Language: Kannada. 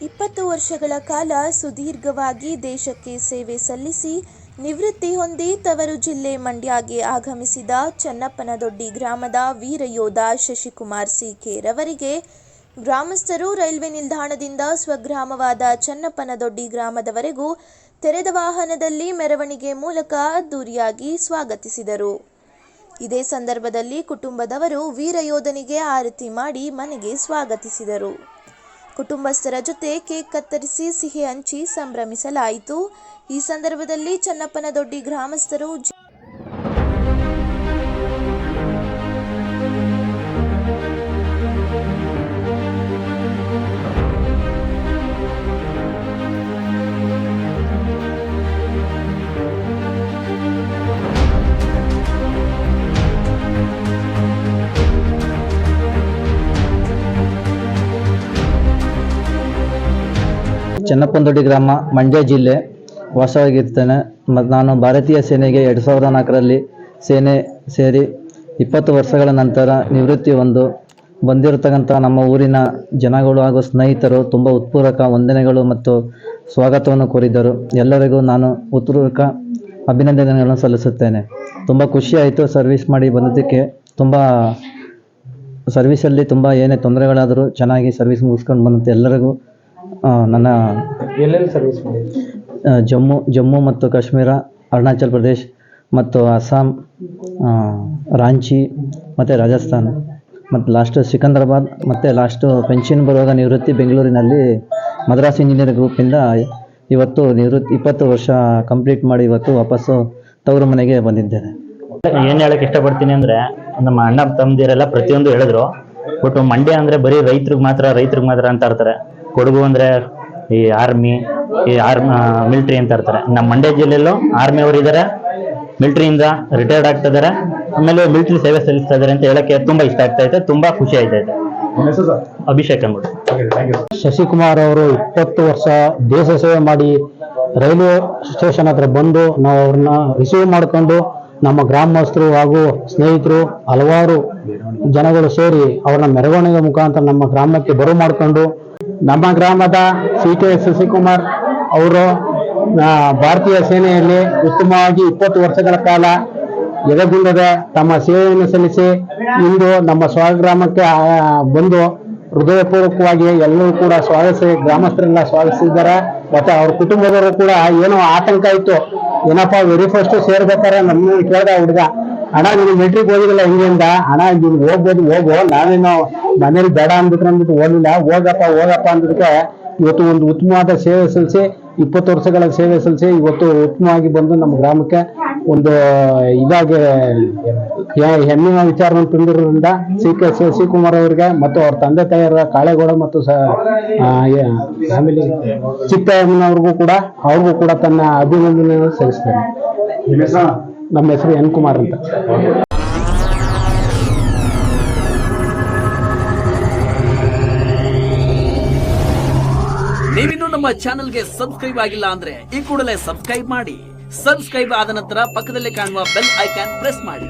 ಇಪ್ಪತ್ತು ವರ್ಷಗಳ ಕಾಲ ಸುದೀರ್ಘವಾಗಿ ದೇಶಕ್ಕೆ ಸೇವೆ ಸಲ್ಲಿಸಿ ನಿವೃತ್ತಿ ಹೊಂದಿ ತವರು ಜಿಲ್ಲೆ ಮಂಡ್ಯಗೆ ಆಗಮಿಸಿದ ಚನ್ನಪ್ಪನದೊಡ್ಡಿ ಗ್ರಾಮದ ವೀರಯೋಧ ಶಶಿಕುಮಾರ್ ಸಿಕೆ ರವರಿಗೆ ಗ್ರಾಮಸ್ಥರು ರೈಲ್ವೆ ನಿಲ್ದಾಣದಿಂದ ಸ್ವಗ್ರಾಮವಾದ ಚನ್ನಪ್ಪನದೊಡ್ಡಿ ಗ್ರಾಮದವರೆಗೂ ತೆರೆದ ವಾಹನದಲ್ಲಿ ಮೆರವಣಿಗೆ ಮೂಲಕ ಅದ್ದೂರಿಯಾಗಿ ಸ್ವಾಗತಿಸಿದರು. ಇದೇ ಸಂದರ್ಭದಲ್ಲಿ ಕುಟುಂಬದವರು ವೀರಯೋಧನಿಗೆ ಆರತಿ ಮಾಡಿ ಮನೆಗೆ ಸ್ವಾಗತಿಸಿದರು. ಕುಟುಂಬಸ್ಥರ ಜೊತೆ ಕೇಕ್ ಕತ್ತರಿಸಿ ಸಿಹಿ ಹಂಚಿ ಸಂಭ್ರಮಿಸಲಾಯಿತು. ಈ ಸಂದರ್ಭದಲ್ಲಿ ಚನ್ನಪ್ಪನದೊಡ್ಡಿ ಗ್ರಾಮಸ್ಥರು ಚನ್ನಪ್ಪನದೊಡ್ಡಿ ಗ್ರಾಮ, ಮಂಡ್ಯ ಜಿಲ್ಲೆ ವಾಸವಾಗಿರ್ತೇನೆ. ಮತ್ತು ನಾನು ಭಾರತೀಯ ಸೇನೆಗೆ ಎರಡು ಸಾವಿರದ ನಾಲ್ಕರಲ್ಲಿ ಸೇನೆ ಸೇರಿ ಇಪ್ಪತ್ತು ವರ್ಷಗಳ ನಂತರ ನಿವೃತ್ತಿ ಹೊಂದು ಬಂದಿರತಕ್ಕಂಥ ನಮ್ಮ ಊರಿನ ಜನಗಳು ಹಾಗೂ ಸ್ನೇಹಿತರು ತುಂಬ ಉತ್ಪೂರಕ ವಂದನೆಗಳು ಮತ್ತು ಸ್ವಾಗತವನ್ನು ಕೋರಿದ್ದರು ಎಲ್ಲರಿಗೂ ನಾನು ಉತ್ಪೂರ್ವಕ ಅಭಿನಂದನೆಗಳನ್ನು ಸಲ್ಲಿಸುತ್ತೇನೆ. ತುಂಬ ಖುಷಿಯಾಯಿತು ಸರ್ವಿಸ್ ಮಾಡಿ ಬಂದಿದ್ದಕ್ಕೆ. ತುಂಬ ಸರ್ವಿಸಲ್ಲಿ ತುಂಬ ಏನೇ ತೊಂದರೆಗಳಾದರೂ ಚೆನ್ನಾಗಿ ಸರ್ವಿಸ್ ಮುಗಿಸ್ಕೊಂಡು ಬಂದಂತೆ ಎಲ್ಲರಿಗೂ ನನ್ನ ಎಲ್ಲೆಲ್ಲಿ ಸರ್ವಿಸ್ ಮಾಡಿದ್ರಿ ಜಮ್ಮು ಜಮ್ಮು ಮತ್ತು ಕಾಶ್ಮೀರ ಅರುಣಾಚಲ್ ಪ್ರದೇಶ್ ಮತ್ತು ಅಸ್ಸಾಂ ರಾಂಚಿ ಮತ್ತು ರಾಜಸ್ಥಾನ್. ಮತ್ತು ಲಾಸ್ಟು ಸಿಕಂದ್ರಾಬಾದ್ ಮತ್ತು ಲಾಸ್ಟು ಪೆನ್ಷನ್ ಬರುವಾಗ ನಿವೃತ್ತಿ ಬೆಂಗಳೂರಿನಲ್ಲಿ ಮದ್ರಾಸ್ ಇಂಜಿನಿಯರ್ ಗ್ರೂಪಿಂದ ಇವತ್ತು ನಿವೃತ್ತಿ ಇಪ್ಪತ್ತು ವರ್ಷ ಕಂಪ್ಲೀಟ್ ಮಾಡಿ ಇವತ್ತು ವಾಪಸ್ಸು ತವರು ಮನೆಗೆ ಬಂದಿದ್ದೇನೆ. ಏನು ಹೇಳಕ್ಕೆ ಇಷ್ಟಪಡ್ತೀನಿ ಅಂದರೆ ನಮ್ಮ ಅಣ್ಣ ತಮ್ಮದಿರೆಲ್ಲ ಪ್ರತಿಯೊಂದು ಹೇಳಿದ್ರು ಬಟ್ ಮಂಡ್ಯ ಅಂದರೆ ಬರೀ ರೈತರಿಗೆ ಮಾತ್ರ ರೈತರಿಗೆ ಮಾತ್ರ ಅಂತ ಇರ್ತಾರೆ ಕೊಡಗು ಅಂದ್ರೆ ಈ ಆರ್ಮಿ ಈ ಆರ್ಮಿ ಮಿಲಿಟರಿ ಅಂತ ಇರ್ತಾರೆ. ನಮ್ಮ ಮಂಡ್ಯ ಜಿಲ್ಲೆಯಲ್ಲೂ ಆರ್ಮಿ ಅವರು ಇದ್ದಾರೆ ಮಿಲಿಟರಿಯಿಂದ ರಿಟೈರ್ಡ್ ಆಗ್ತಾ ಇದಾರೆ. ಆಮೇಲೆ ಮಿಲಿಟರಿ ಸೇವೆ ಸಲ್ಲಿಸ್ತಾ ಇದ್ದಾರೆ ಅಂತ ಹೇಳಕ್ಕೆ ತುಂಬಾ ಇಷ್ಟ ಆಗ್ತಾ ಇದೆ. ತುಂಬಾ ಖುಷಿ ಆಯ್ತಾ ಇದೆ. ಸರ್? ಅಭಿಷೇಕ್ ಅಂದ್ಬಿಟ್ಟು. ಥ್ಯಾಂಕ್ ಯು ಶಶಿಕುಮಾರ್ ಅವರು ಇಪ್ಪತ್ತು ವರ್ಷ ದೇಶ ಸೇವೆ ಮಾಡಿ ರೈಲ್ವೆ ಸ್ಟೇಷನ್ ಹತ್ರ ಬಂದು ನಾವು ಅವ್ರನ್ನ ರಿಸೀವ್ ಮಾಡಿಕೊಂಡು ನಮ್ಮ ಗ್ರಾಮಸ್ಥರು ಹಾಗೂ ಸ್ನೇಹಿತರು ಹಲವಾರು ಜನಗಳು ಸೇರಿ ಅವ್ರನ್ನ ಮೆರವಣಿಗೆ ಮುಖಾಂತರ ನಮ್ಮ ಗ್ರಾಮಕ್ಕೆ ಬರು ಮಾಡಿಕೊಂಡು ನಮ್ಮ ಗ್ರಾಮದ ಸಿ ಕೆ ಶಶಿಕುಮಾರ್ ಅವರು ಭಾರತೀಯ ಸೇನೆಯಲ್ಲಿ ಉತ್ತಮವಾಗಿ ಇಪ್ಪತ್ತು ವರ್ಷಗಳ ಕಾಲ ಎದೆಗುಂದದೆ ತಮ್ಮ ಸೇವೆಯನ್ನು ಸಲ್ಲಿಸಿ ಇಂದು ನಮ್ಮ ಸ್ವಗ್ರಾಮಕ್ಕೆ ಬಂದು ಹೃದಯಪೂರ್ವಕವಾಗಿ ಎಲ್ಲರೂ ಕೂಡ ಸ್ವಾಗತಿಸಿ, ಗ್ರಾಮಸ್ಥರೆಲ್ಲ ಸ್ವಾಗತಿಸಿದ್ದಾರೆ. ಮತ್ತೆ ಅವ್ರ ಕುಟುಂಬದವರು ಕೂಡ ಏನೋ ಆತಂಕ ಇತ್ತು. ಏನಪ್ಪ, ವೆರಿ ಫಸ್ಟ್ ಸೇರ್ಬೇಕಾರೆ ನಮ್ಮ ಕೇಳಿದ ಹುಡುಗ. ಅಣ್ಣ ನೀನು ಓದಿಲ್ಲ ಹೋಗಿಲ್ಲ ಅಂದ? ಅಣ್ಣ, ನೀನು ಹೋಗ್ಬೋದು, ಹೋಗು. ನಾವೇನು ಮನೇಲಿ ಬೇಡ ಅಂದ್ಬಿಟ್ರೆ ಅಂದ್ಬಿಟ್ಟು ಹೋಗಿಲ್ಲ ಹೋಗಪ್ಪ ಹೋಗಪ್ಪ ಅಂದ್ಬಿಟ್ಟು ಇವತ್ತು ಒಂದು ಉತ್ತಮವಾದ ಸೇವೆ ಸಲ್ಲಿಸಿ, ಇಪ್ಪತ್ತು ವರ್ಷಗಳ ಸೇವೆ ಸಲ್ಲಿಸಿ ಇವತ್ತು ಉತ್ತಮವಾಗಿ ಬಂದು ನಮ್ಮ ಗ್ರಾಮಕ್ಕೆ ಒಂದು ಇದಾಗಿ ಹೆಮ್ಮೆಯ ವಿಚಾರವನ್ನು ತಂದಿರೋದ್ರಿಂದ ಸಿ ಕೆ ಶಿವಕುಮಾರ್ ಅವರಿಗೆ ಮತ್ತು ಅವ್ರ ತಂದೆ ತಾಯಿಯರ ಕಾಳೇಗೌಡ ಮತ್ತು ಚಿಕ್ಕಯ್ಯಮ್ಮನವ್ರಿಗೂ ಕೂಡ, ಅವ್ರಿಗೂ ಕೂಡ ತನ್ನ ಅಭಿನಂದನೆಯನ್ನು ಸಲ್ಲಿಸ್ತಾರೆ. ನಮ್ಮ ಹೆಸರು ಎನ್ ಕುಮಾರ್ ಅಂತ. ನೀವಿನ್ನೂ ನಮ್ಮ ಚಾನೆಲ್ಗೆ ಸಬ್ಸ್ಕ್ರೈಬ್ ಆಗಿಲ್ಲ ಅಂದ್ರೆ ಈ ಕೂಡಲೇ ಸಬ್ಸ್ಕ್ರೈಬ್ ಮಾಡಿ. ಸಬ್ಸ್ಕ್ರೈಬ್ ಆದ ನಂತರ ಪಕ್ಕದಲ್ಲಿ ಕಾಣುವ ಬೆಲ್ ಐಕಾನ್ ಪ್ರೆಸ್ ಮಾಡಿ.